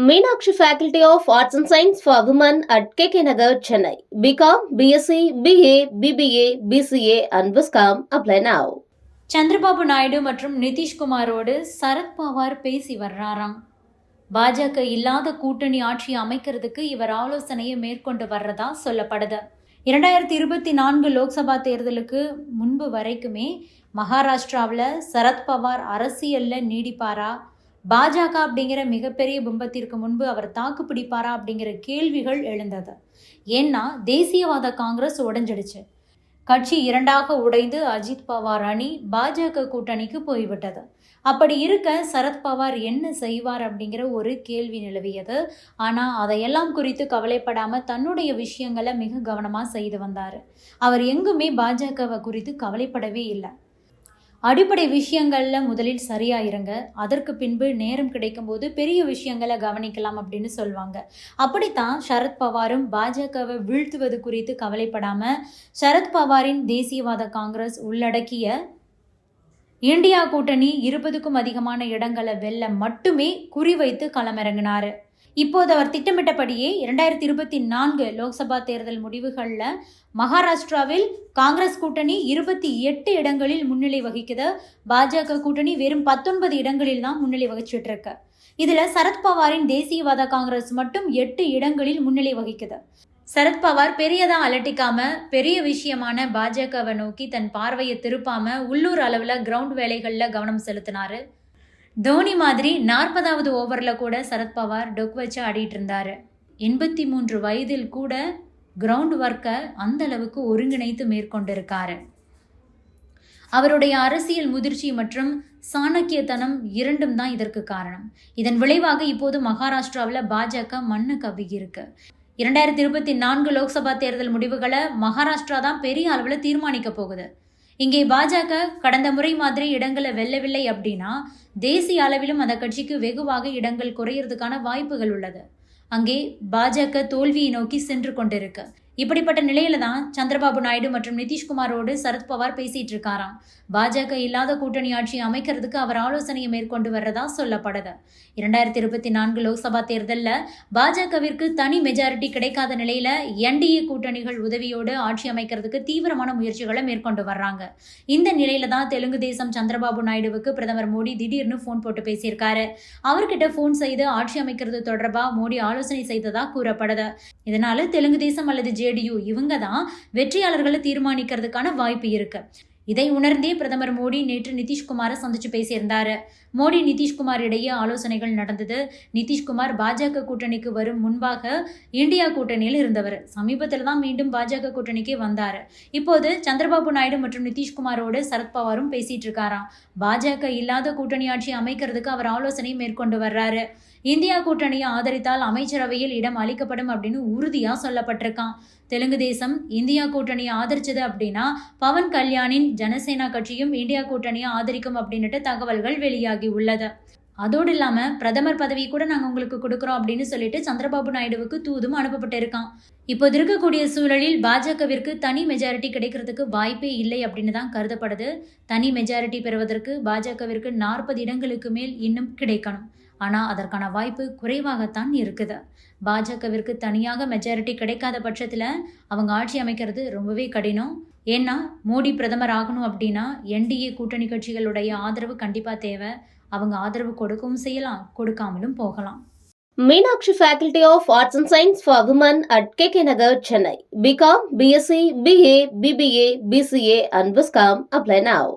Meenakshi faculty of arts and science for women at K K Nagar Chennai BCom BSc BA BBA BCA and Viscom. Apply now. Chandrababu Naidu மற்றும் நிதிஷ்குமாரோடு சரத்பவார் பேசி வர்றாராம் பாஜக இல்லாத கூட்டணி ஆட்சி அமைக்கிறதுக்கு இவர் ஆலோசனையை மேற்கொண்டு வர்றதா சொல்லப்படுது இரண்டாயிரத்தி இருபத்தி நான்கு லோக்சபா தேர்தலுக்கு முன்பு வரைக்குமே மகாராஷ்டிராவில் சரத்பவார் அரசியலில் நீடிப்பாரா பாஜக அப்படிங்கிற மிகப்பெரிய பிம்பத்திற்கு முன்பு அவர் தாக்கு பிடிப்பாரா அப்படிங்கிற கேள்விகள் எழுந்தது. ஏன்னா தேசியவாத காங்கிரஸ் உடைஞ்சிடுச்சு. கட்சி இரண்டாக உடைந்து அஜித் பவார் அணி பாஜக கூட்டணிக்கு போய்விட்டது. அப்படி இருக்க சரத்பவார் என்ன செய்வார் அப்படிங்கிற ஒரு கேள்வி நிலவியது. ஆனால் அதையெல்லாம் குறித்து கவலைப்படாமல் தன்னுடைய விஷயங்களை மிக கவனமாக செய்து வந்தார். அவர் எங்குமே பாஜகவை குறித்து கவலைப்படவே இல்லை. அடிப்படை விஷயங்களில் முதலில் சரியாக இருங்க. அதற்கு பின்பு நேரம் கிடைக்கும்போது பெரிய விஷயங்களை கவனிக்கலாம் அப்படின்னு சொல்லுவாங்க அப்படித்தான் சரத்பவாரும் பாஜகவை வீழ்த்துவது குறித்து கவலைப்படாமல் சரத்பவாரின் தேசியவாத காங்கிரஸ் உள்ளடக்கிய இந்தியா கூட்டணி இருபதுக்கும் அதிகமான இடங்களை வெல்ல மட்டுமே குறிவைத்து களமிறங்கினார். இப்போது அவர் திட்டமிட்டபடியே இரண்டாயிரத்தி இருபத்தி நான்கு லோக்சபா தேர்தல் முடிவுகளில் மகாராஷ்டிராவில் காங்கிரஸ் கூட்டணி இருபத்தி எட்டு இடங்களில் முன்னிலை வகிக்குது. பாஜக கூட்டணி வெறும் பத்தொன்பது இடங்களில் தான் முன்னிலை வகிச்சிட்டு இருக்கு இதுல சரத்பவாரின் தேசியவாத காங்கிரஸ் மட்டும் எட்டு இடங்களில் முன்னிலை வகிக்குது. சரத்பவார் பெரியதா அலட்டிக்காம பெரிய விஷயமான பாஜகவை நோக்கி தன் பார்வையை திருப்பாம உள்ளூர் அளவில் கிரவுண்ட் வேலைகளில் கவனம் செலுத்தினாரு. தோனி மாதிரி நாற்பதாவது ஓவரில் கூட சரத்பவார் டொக் வச்சு ஆடிட்டு இருந்தாரு. எண்பத்தி மூன்று வயதில் கூட கிரவுண்ட் ஒர்க்கை அந்த அளவுக்கு ஒருங்கிணைத்து மேற்கொண்டிருக்காரு. அவருடைய அரசியல் முதிர்ச்சி மற்றும் சாணக்கியத்தனம் இரண்டும் தான் இதற்கு காரணம். இதன் விளைவாக இப்போது மகாராஷ்டிராவில் பாஜக மண்ணு கவ்வி இருக்கு. இரண்டாயிரத்தி இருபத்தி நான்கு லோக்சபா தேர்தல் முடிவுகளை மகாராஷ்டிரா தான் பெரிய அளவில் தீர்மானிக்க போகுது. இங்கே பாஜக கடந்த முறை மாதிரி இடங்களை வெல்லவில்லை அப்படின்னா தேசிய அளவிலும் அந்த கட்சிக்கு வெகுவாக இடங்கள் குறையிறதுக்கான வாய்ப்புகள் உள்ளது. அங்கே பாஜக தோல்வியை நோக்கி சென்று கொண்டிருக்கு. இப்படிப்பட்ட நிலையில தான் சந்திரபாபு நாயுடு மற்றும் நிதிஷ்குமாரோடு சரத்பவார் பேசிட்டு இருக்காராம் பாஜக இல்லாத கூட்டணி ஆட்சி அமைக்கிறதுக்கு அவர் ஆலோசனையை மேற்கொண்டு வர்றதா சொல்லப்படுது. இரண்டாயிரத்தி இருபத்தி நான்கு லோக்சபா தேர்தலில் பாஜகவிற்கு தனி மெஜாரிட்டி கிடைக்காத நிலையில என்டிஏ கூட்டணிகள் உதவியோடு ஆட்சி அமைக்கிறதுக்கு தீவிரமான முயற்சிகளை மேற்கொண்டு வர்றாங்க. இந்த நிலையில தான் தெலுங்கு தேசம் சந்திரபாபு நாயுடுவுக்கு பிரதமர் மோடி திடீர்னு ஃபோன் போட்டு பேசியிருக்காரு. அவர்கிட்ட ஃபோன் செய்து ஆட்சி அமைக்கிறது தொடர்பாக மோடி ஆலோசனை செய்ததா கூறப்படுது. இதனால தெலுங்கு தேசம் அல்லது ஜேடியு இவங்க தான் வெற்றியாளர்களை தீர்மானிக்கிறதுக்கான வாய்ப்பு இருக்கு. இதை உணர்ந்தே பிரதமர் மோடி நேற்று நிதிஷ்குமாரை சந்திச்சு பேசியிருந்தார். மோடி நிதிஷ்குமார் இடையே ஆலோசனைகள் நடந்தது. நிதிஷ்குமார் பாஜக கூட்டணிக்கு வரும் முன்பாக இந்தியா கூட்டணியில் இருந்தவர். சமீபத்தில் தான் மீண்டும் பாஜக கூட்டணிக்கே வந்தார். இப்போது சந்திரபாபு நாயுடு மற்றும் நிதிஷ்குமாரோடு சரத்பவாரும் பேசிட்டு இருக்காராம். பாஜக இல்லாத கூட்டணி ஆட்சி அமைக்கிறதுக்கு அவர் ஆலோசனை மேற்கொண்டு வர்றாரு. இந்தியா கூட்டணியை ஆதரித்தால் அமைச்சரவையில் இடம் அளிக்கப்படும் அப்படின்னு உறுதியாக சொல்லப்பட்டிருக்கான் தெலுங்கு தேசம் இந்தியா கூட்டணியை ஆதரிச்சது அப்படின்னா பவன் கல்யாணின் ஜனசேனா கட்சியும் இந்தியா கூட்டணியை ஆதரிக்கும் அப்படின்னுட்டு தகவல்கள் வெளியாகி உள்ளது. அதோடு இல்லாமல் பிரதமர் பதவி கூட நாங்கள் உங்களுக்கு கொடுக்குறோம் அப்படின்னு சொல்லிட்டு சந்திரபாபு நாயுடுவுக்கு தூதும் அனுப்பப்பட்டிருக்கான். இப்போது இருக்கக்கூடிய சூழலில் பாஜகவிற்கு தனி மெஜாரிட்டி கிடைக்கிறதுக்கு வாய்ப்பே இல்லை அப்படின்னு தான் கருதப்படுது. தனி மெஜாரிட்டி பெறுவதற்கு பாஜகவிற்கு நாற்பது இடங்களுக்கு மேல் இன்னும் கிடைக்கணும். ஆனால் அதற்கான வாய்ப்பு குறைவாகத்தான் இருக்குது. பாஜகவிற்கு தனியாக மெஜாரிட்டி கிடைக்காத பட்சத்தில் அவங்க ஆட்சி அமைக்கிறது ரொம்பவே கடினம். ஏன்னா மோடி பிரதமர் ஆகணும் அப்படின்னா என்டிஏ கூட்டணி கட்சிகளுடைய ஆதரவு கண்டிப்பாக தேவை. அவங்க ஆதரவு கொடுக்கவும் செய்யலாம் கொடுக்காமலும் போகலாம். Meenakshi faculty of arts and science for women at K K Nagar Chennai BCom BSc BA BBA BCA and Viscom apply now